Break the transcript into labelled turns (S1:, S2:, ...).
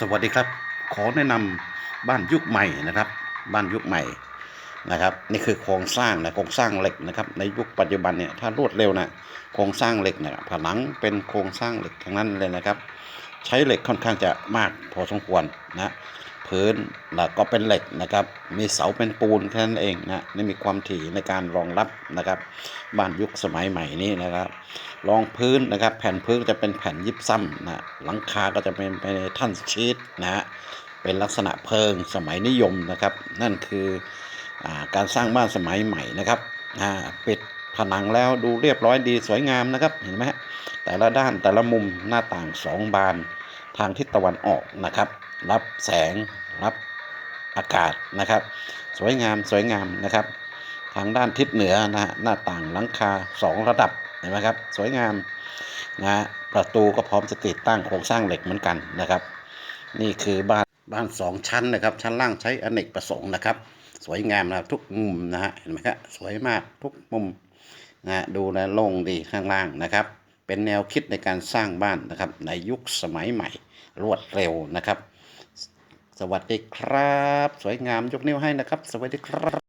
S1: สวัสดีครับ ขอแนะนำบ้านยุคใหม่นะครับ บ้านยุคใหม่นะครับ นี่คือโครงสร้างนะโครงสร้างเหล็กนะครับ ในยุคปัจจุบันเนี่ยถ้ารวดเร็วนะโครงสร้างเหล็กเนี่ยผนังเป็นโครงสร้างเหล็กทั้งนั้นเลยนะครับ ใช้เหล็กค่อนข้างจะมากพอสมควรนะ พื้นแล้วก็เป็นเหล็กนะครับ มีเสาเป็นปูนแค่นั้นเองนะนี่มีความถี่ในการรองรับนะครับ บ้านยุคสมัยใหม่นี้นะครับ รองพื้นนะครับ แผ่นพื้นจะเป็นแผ่นยิบซ้ำนะหลังคาก็จะเป็นเป็นท่านชีตนะฮะเป็นลักษณะเพิงสมัยนิยมนะครับ นั่นคืออการสร้างบ้านสมัยใหม่นะครับปิดผนังแล้วดูเรียบร้อยดีสวยงามนะครับ เห็นไหมฮะแต่ละด้านแต่ละมุมหน้าต่างสองบาน ทางทิศตะวันออกนะครับ รับแสงรับอากาศนะครับ สวยงามสวยงามนะครับ ทางด้านทิศเหนือนะหน้าต่างหลังคาสองระดับเห็นไหมครับ สวยงามนะประตูก็พร้อมจะติดตั้งโครงสร้างเหล็กเหมือนกันนะครับ นี่คือบ้านบ้านสองชั้นนะครับ ชั้นล่างใช้อเนกประสงค์นะครับ สวยงามนะครับทุกมุมนะฮะเห็นไหมครับสวยมากทุกมุมนะดูแลโล่งดีข้างล่างนะครับ เป็นแนวคิดในการสร้างบ้านนะครับ ในยุคสมัยใหม่ รวดเร็วนะครับ สวัสดีครับ สวยงามยกนิ้วให้นะครับ สวัสดีครับ